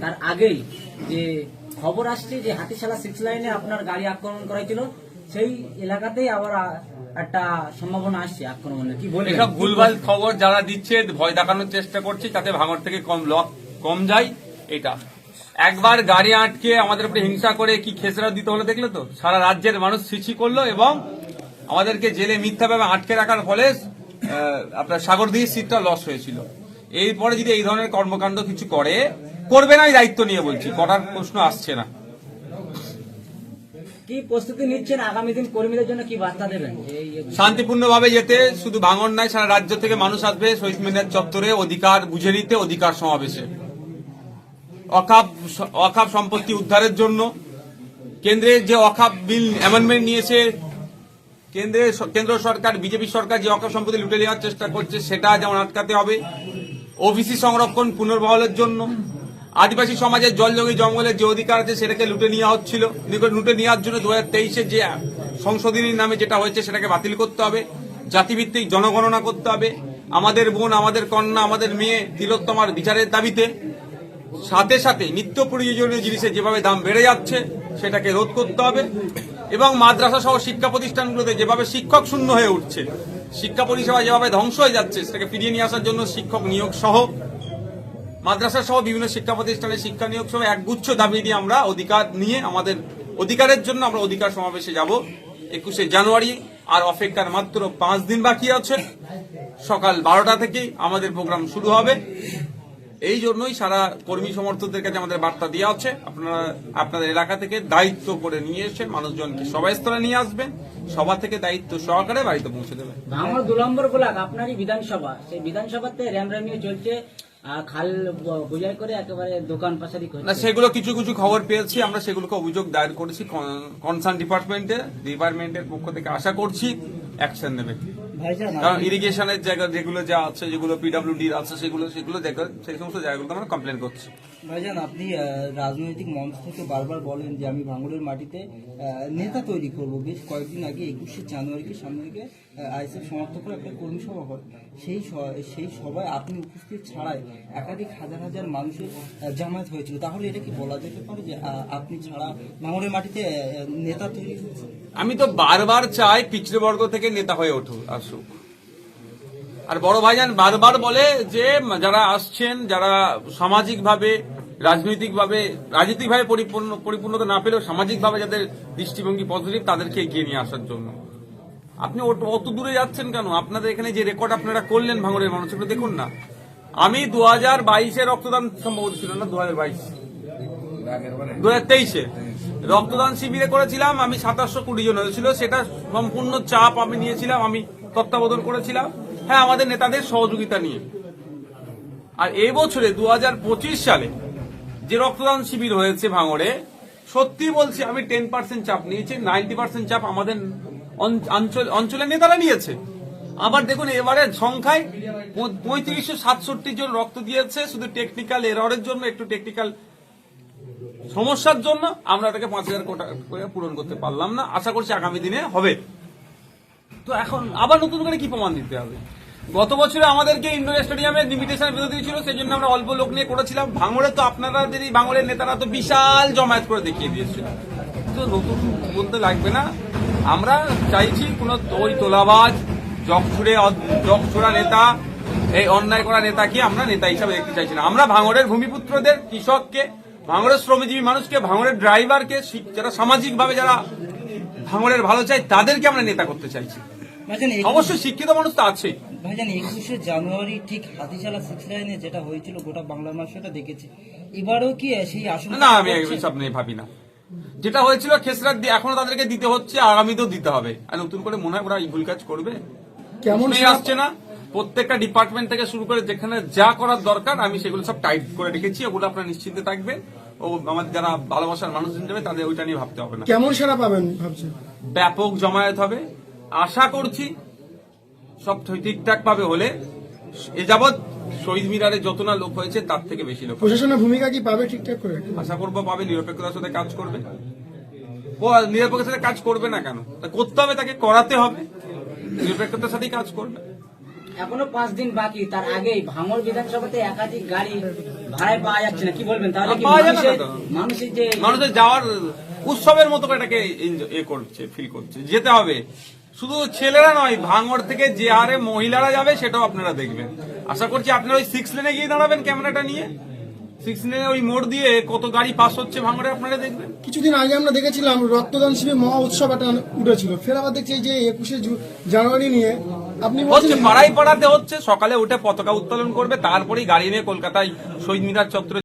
তার আগেই যে খবর আসছে যে হাতিশালা সিক্স লাইনে আপনার গাড়ি আক্রমণ করা হয়েছিল সেই এলাকাতেই আবার একটা সম্ভাবনা আসছে আক্রমণের। কি বলে এসব ভুলভাল খবর যারা দিচ্ছে, ভয় দেখানোর চেষ্টা করছে তাতে ভাঙর থেকে কম লক কম যায়, এটা। একবার গাড়ি আটকে আমাদের উপরে হিংসা করে কি খেসরা দিতে হলো দেখলে তো? সারা রাজ্যের মানুষ সিচি করল এবং আমাদেরকে জেলে মিথ্যাভাবে আটকে রাখার ফলে আপনার সাগর দিয়ে সিটটা লস হয়েছিল। এরপরে যদি এই ধরনের কর্মকাণ্ড কিছু করে করবে না দায়িত্ব নিয়ে বলছি। করার প্রশ্ন আসছে না। কি প্রস্তুতি নিচ্ছেন? আগামী দিন কর্মীদের জন্য কি বার্তা দেবেন? শান্তিপূর্ণভাবে যেতে শুধু ভাঙন নাই সারা রাজ্য থেকে মানুষ আসবে শহীদ মিনার চত্বরে অধিকার বুঝে নিতে অধিকার সমাবেশে। সম্পত্তি উদ্ধারের জন্য। কেন্দ্রের যে অখাপ বিল অ্যামেন্ডমেন্ট নিয়েছে কেন্দ্রের স- কেন্দ্র সরকার বিজেপি সরকার যে অখাপ সম্পত্তি লুটে নেওয়ার চেষ্টা করছে সেটা যেমন আটকাতে হবে। ওবিসি সংরক্ষণ পুনর্বহলের জন্য। আদিবাসী সমাজের জলজমি জঙ্গলের যে অধিকার আছে সেটাকে লুটে নেওয়া হচ্ছিল। লুটে নেওয়ার জন্য দু হাজার যে সংশোধনীর নামে যেটা হয়েছে সেটাকে বাতিল করতে হবে, জাতিভিত্তিক জনগণনা করতে হবে। আমাদের বোন, আমাদের কন্যা, আমাদের মেয়ে তিলোত্তমার বিচারের দাবিতে সাথে সাথে নিত্য প্রয়োজনীয় জিনিসের যেভাবে দাম বেড়ে যাচ্ছে সেটাকে রোধ করতে হবে এবং মাদ্রাসা সহ শিক্ষা প্রতিষ্ঠানগুলোতে যেভাবে শিক্ষক শূন্য হয়ে উঠছে, শিক্ষা পরিষেবা যেভাবে ধ্বংস হয়ে যাচ্ছে সেটাকে ফিরিয়ে নিয়ে আসার জন্য শিক্ষক নিয়োগ সহ মাদ্রাসা সহ বিভিন্ন শিক্ষা প্রতিষ্ঠানে শিক্ষা নিয়োগ সহ একগুচ্ছ দাবি নিয়ে আমরা অধিকার নিয়ে আমাদের অধিকারের জন্য আমরা অধিকার সমাবেশে যাব। একুশে জানুয়ারি, আর অপেক্ষার মাত্র পাঁচ দিন বাকি আছে। সকাল বারোটা থেকে আমাদের প্রোগ্রাম শুরু হবে। এই জন্যই সারা কর্মী সমর্থকদের কাছে আমাদের বার্তা দেওয়া হচ্ছে আপনারা, আপনাদের এলাকা থেকে দায়িত্ব করে নিয়ে এসে মানুষজনকে সবাই স্তরে নিয়ে আসবেন। সভা থেকে দায়িত্ব সহকারে বাড়িতে পৌঁছে দেবেন। ভাঙড় দু নম্বর ব্লক আপনারই বিধানসভা। সেই বিধানসভাতে র্যাম র্যামিয়ে চলছে। খাল ব- বোঝাই করে একেবারে দোকান পাশারি না সেগুলো কিছু কিছু খবর পেয়েছি আমরা সেগুলোকে অভিযোগ দায়ের করেছি কনসার্ন ডিপার্টমেন্টে ডিপার্টমেন্টের পক্ষ থেকে আশা করছি অ্যাকশন নেবে। কারণ ইরিগেশনের জায়গা যেগুলো যা আছে যেগুলো পিডব্লিউডির আছে সেগুলো সেগুলো জায়গা সেই সমস্ত জায়গাগুলোতে আমরা কমপ্লেন করছি। ভাইজান আপনি রাজনৈতিক মঞ্চ থেকে বারবার বলেন যে আমি ভাঙড়ের মাটিতে নেতা তৈরি করব। বেশ কয়েকদিন আগে একুশে জানুয়ারিকে সামনে রেখে আইএসএফ সমাপ্ত করে একটা কর্মী সভা হয়। সেই সেই সভায় আপনি উপস্থিত ছাড়াই একাধিক হাজার হাজার মানুষের জামায়াত হয়েছিল। তাহলে এটা কি বলা যেতে পারে যে আপনি ছাড়া ভাঙড়ের মাটিতে নেতা তৈরি আমি তো বারবার চাই পিছড়ে বর্গ থেকে নেতা হয়ে উঠুক, আসুক। আর বড় ভাইজান বারবার বলে যে, যারা আসছেন, যারা সামাজিকভাবে, রাজনৈতিকভাবে রাজনৈতিকভাবে পরিপূর্ণ, পরিপূর্ণতা না পেলেও সামাজিকভাবে যাদের দৃষ্টিভঙ্গি পজিটিভ তাদেরকে এগিয়ে নিয়ে আসার জন্য। আপনি অত দূরে যাচ্ছেন কেন? আপনাদের এখানে যে রেকর্ড আপনারা করলেন ভাঙড়ের মানুষ এগুলো দেখুন না। আমি দু হাজার বাইশে রক্তদান সম্ভবত ছিল না দু হাজার বাইশ? দু হাজার তেইশে। রক্তদান শিবিরে করেছিলাম, আমি সাতাশশো কুড়ি জন হয়েছিল। সেটা সম্পূর্ণ চাপ আমি নিয়েছিলাম, আমি তত্ত্বাবধান করেছিলাম। হ্যাঁ আমাদের নেতাদের সহযোগিতা নিয়ে। আর এই বছরে দু হাজার পঁচিশ সালে যে রক্তদান শিবির হয়েছে ভাঙড়ে, সত্যি বলছি আমি টেন পার্সেন্ট চাপ নিয়েছি, নাইনটি পার্সেন্ট চাপ আমাদের অঞ্চলের নেতারা নিয়েছে। আবার দেখুন, এবারে সংখ্যায় পঁয়ত্রিশশো সাতষট্টি জন রক্ত দিয়েছে, শুধু টেকনিক্যাল এররের জন্য, একটু টেকনিক্যাল সমস্যার জন্য আমরা ওটাকে পাঁচ হাজার করে পূরণ করতে পারলাম না। আশা করছি আগামী দিনে হবে। তো এখন আবার নতুন করে কি প্রমাণ দিতে হবে? গত বছরে আমাদেরকে ইন্ডোর স্টেডিয়ামে লিমিটেশন বিরোধী ছিল সেই জন্য আমরা অল্প লোক নিয়ে করেছিলাম। ভাঙড়ে তো আপনারা যদি ভাঙড়ের নেতারা তো বিশাল জমায়েত করে দেখিয়ে দিয়েছিল তো নতুন বলতে লাগবে না। আমরা চাইছি কোন ওই তোলাবাজ জগছুড়ে জগছুড়া নেতা এই অন্যায় করা নেতাকে আমরা নেতা হিসাবে দেখতে চাইছি না। আমরা ভাঙড়ের ভূমিপুত্রদের কৃষককে ভাঙড়ের শ্রমজীবী মানুষকে ভাঙড়ের ড্রাইভারকে যারা সামাজিকভাবে যারা ভাঙড়ের ভালো চাই তাদেরকে আমরা নেতা করতে চাইছি। অবশ্যই শিক্ষিত মানুষ তো আছে ভাইজান একুশে জানুয়ারি ঠিক হাতিশালা সিক্স লাইনে যেটা হয়েছিল গোটা বাংলার মানুষ সেটা দেখেছে। এবারেও কি সেই আসন না আমি এসব নিয়ে ভাবি না। যেটা হয়েছিল খেসরাত দিয়ে এখনও তাদেরকে দিতে হচ্ছে আগামীতেও দিতে হবে। আর নতুন করে মনে হয় ওরা এই ভুল কাজ করবে। কেমন আসছে না। প্রত্যেকটা ডিপার্টমেন্ট থেকে শুরু করে যেখানে যা করার দরকার আমি সেগুলো সব টাইট করে রেখেছি। ওগুলো আপনারা নিশ্চিন্তে থাকবেন। ও আমাদের যারা ভালোবাসার মানুষজন যাবে তাদের ওইটা নিয়ে ভাবতে হবে না। কেমন সেরা পাবেন ভাবছেন? ব্যাপক জমায়েত হবে। আশা করছি সব ঠিকঠাক ভাবে হলে। এ যাবৎ শহীদ মিনারে যত না লোক হয়েছে তার থেকে বেশি লোক প্রশাসনের ভূমিকা কি পাবে ঠিকঠাক করে আশা করব পাবে নিরপেক্ষতার সাথে কাজ করবে। ও নিরপেক্ষতার সাথে কাজ করবে না কেন? করতে হবে তাকে করাতে হবে। নিরপেক্ষতার সাথেই কাজ করবে। এখনও পাঁচ দিন বাকি তার আগেই ভাঙড় বিধানসভাতে একাধিক গাড়ি ভাড়ায় পাওয়া যাচ্ছে না কি বলবেন? তাহলে কি মানুষের যে মানুষের যাওয়ার উৎসবের মতো করে এটাকে এ করছে ফিল করছে। যেতে হবে। শুধু ছেলেরা নয় ভাঙড় থেকে যে হারে মহিলারা যাবে সেটাও আপনারা দেখবেন। আশা করছি আপনারা ওই সিক্স লেনে গিয়ে দাঁড়াবেন ক্যামেরাটা নিয়ে। সিক্স লেনে ওই মোড় দিয়ে কত গাড়ি পাস হচ্ছে ভাঙড়ে আপনারা দেখবেন। কিছুদিন আগে আমরা দেখেছিলাম রক্তদান শিবির মহা উৎসব একটা উঠেছিল। ফের আবার দেখছি যে একুশে জানুয়ারি নিয়ে আপনি হচ্ছে পাড়ায় পাড়াতে হচ্ছে সকালে উঠে পতাকা উত্তোলন করবে তারপরেই গাড়ি নিয়ে কলকাতায় শহীদ মিনার চত্বরে